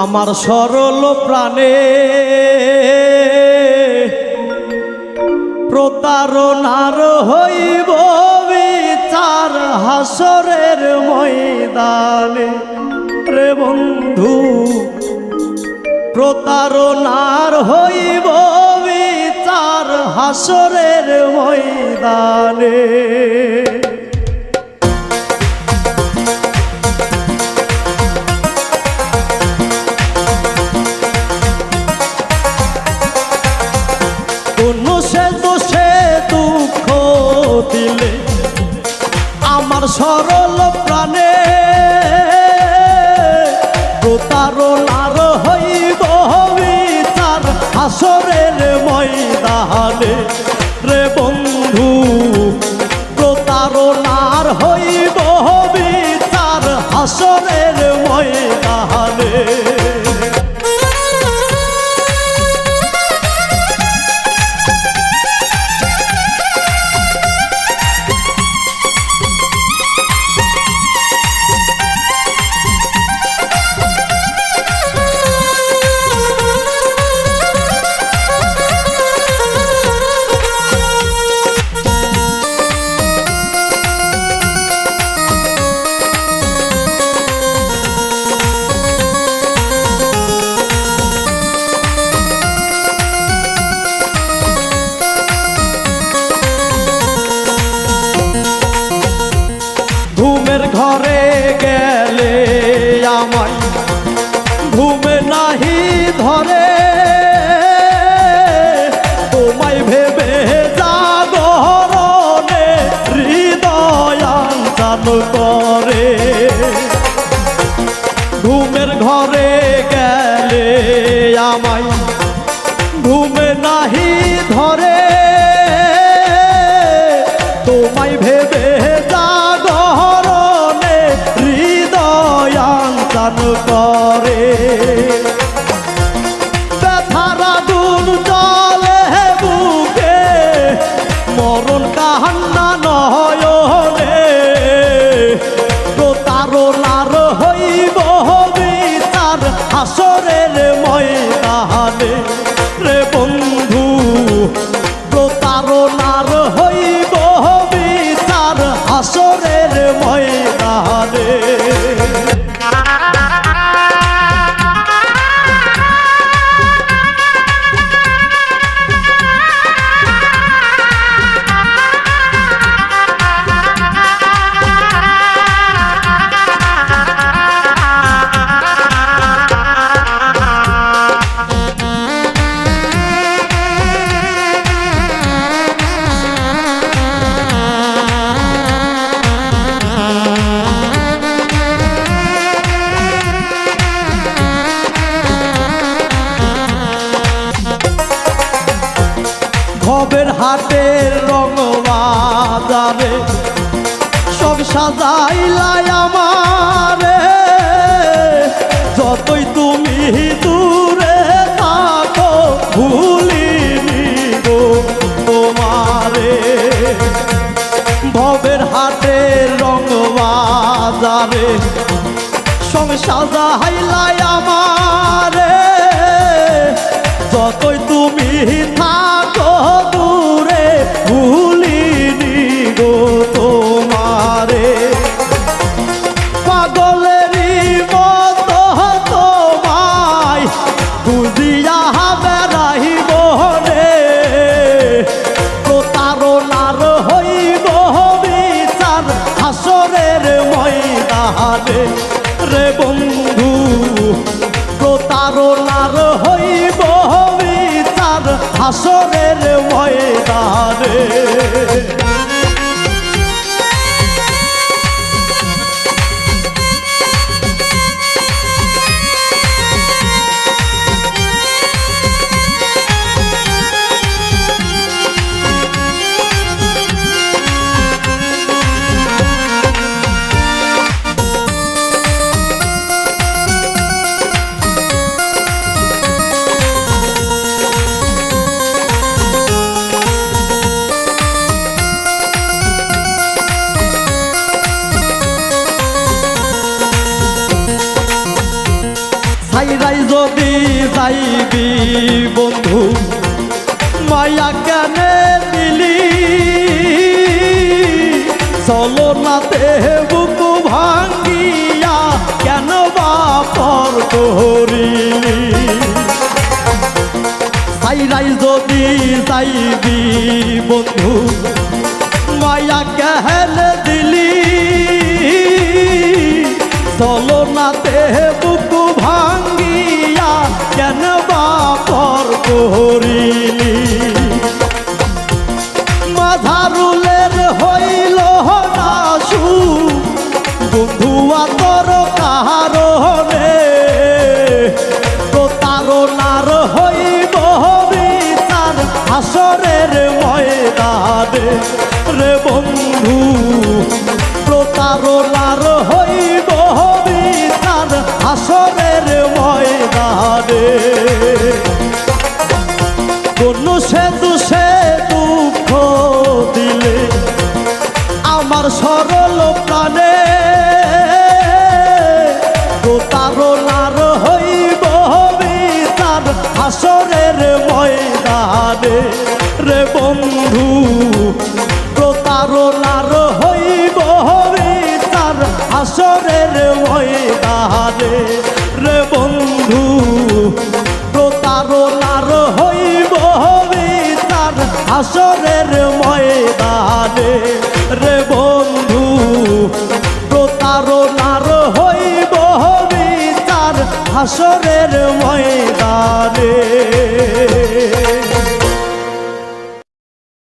আমার সরল প্রাণে প্রতারণার হইব বিচার হাসরের ময়দানে। রে বন্ধু, প্রতারণার হইব বিচার হাসরের ময়দানে। আমার সরল প্রাণে প্রতারণার হইব হবি তার আসরের ময়দানে। গেলে আমায় ঘুমে নাহি ধরে। তোমায় ভেবে জাগরণে হৃদয়াঞ্চান করে। ঘুমের ঘরে গেলে আমায় রে বন্ধু প্রতারণার হইব বিচার আসরের ময়দানে হাটের রং বাজারে সব সাজাইলাই আমারে। যতই তুমি দূরে থাকো, ভুলিনি গো তোমারে। ভবের হাটের রং বাজারে সব সাজাইলাই আমারে। যতই তুমি থাকো হাসরের ময়দানে। সাইরাই যদি যাইবি বন্ধু, মায়া কেনে দিলি? চলো নাতে বুকু ভাঙ্গিয়া কেন বাপর করিলি? সাইরাই যদি যাইবি বন্ধু প্রতারণার হইব বিচার হাসরের ময়দানে। রে বন্ধু, প্রতারণার হইব বিচার হাসরের ময়দানে। কোন সে দুষে দুঃখ দিলে আমার সরল প্রাণে। প্রতারণার ময়দানে রে বন্ধু। প্রতারণার হইব বিচার হাসরের ময়দানে। রে বন্ধু প্রতারণার হইব বিচার হাসরে